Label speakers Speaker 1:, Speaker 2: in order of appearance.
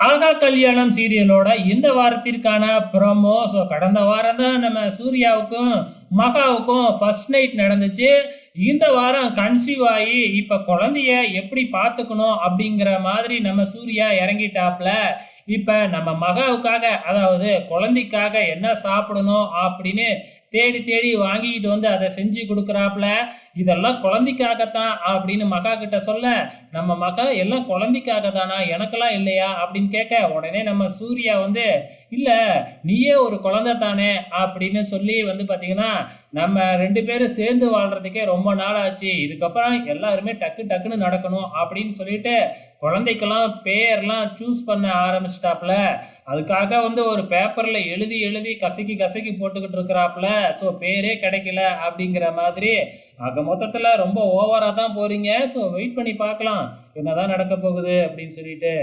Speaker 1: ஆகா கல்யாணம் சீரியலோட இந்த வாரத்திற்கான ப்ரோமோ ஸோ கடந்த வாரம் தான் நம்ம சூர்யாவுக்கும் மகாவுக்கும் ஃபர்ஸ்ட் நைட் நடந்துச்சு. இந்த வாரம் கன்சீவ் ஆகி இப்போ குழந்தைய எப்படி பார்த்துக்கணும் அப்படிங்கிற மாதிரி நம்ம சூர்யா இறங்கிட்டாப்ல. இப்போ நம்ம மகாவுக்காக அதாவது குழந்தைக்காக என்ன சாப்பிடணும் அப்படின்னு தேடி தேடி வாங்கிக்கிட்டு வந்து அதை செஞ்சு கொடுக்குறாப்புல இதெல்லாம் குழந்தைக்காகத்தான் அப்படின்னு மகா கிட்ட சொல்ல நம்ம மகா எல்லாம் குழந்தைக்காக தானா எனக்கெல்லாம் இல்லையா? அப்படின்னு கேட்க உடனே நம்ம சூர்யா வந்து இல்லை நீயே ஒரு குழந்தை தானே அப்படின்னு சொல்லி வந்து பார்த்தீங்கன்னா நம்ம ரெண்டு பேரும் சேர்ந்து வாழ்கிறதுக்கே ரொம்ப நாள் ஆச்சு. இதுக்கப்புறம் எல்லாருமே டக்கு டக்குன்னு நடக்கணும் அப்படின்னு சொல்லிட்டு குழந்தைக்கெல்லாம் பேர்லாம் சூஸ் பண்ண ஆரம்பிச்சிட்டாப்புல. அதுக்காக வந்து ஒரு பேப்பரில் எழுதி எழுதி கசக்கி கசக்கி போட்டுக்கிட்டு இருக்கிறாப்புல. ஸோ பேரே கிடைக்கல அப்படிங்கிற மாதிரி. ஆக மொத்தத்தில் ரொம்ப ஓவராக தான் போகிறீங்க ஸோ வெயிட் பண்ணி பார்க்கலாம். என்னதான் நடக்க போகுது அப்படின்னு சொல்லிட்டு.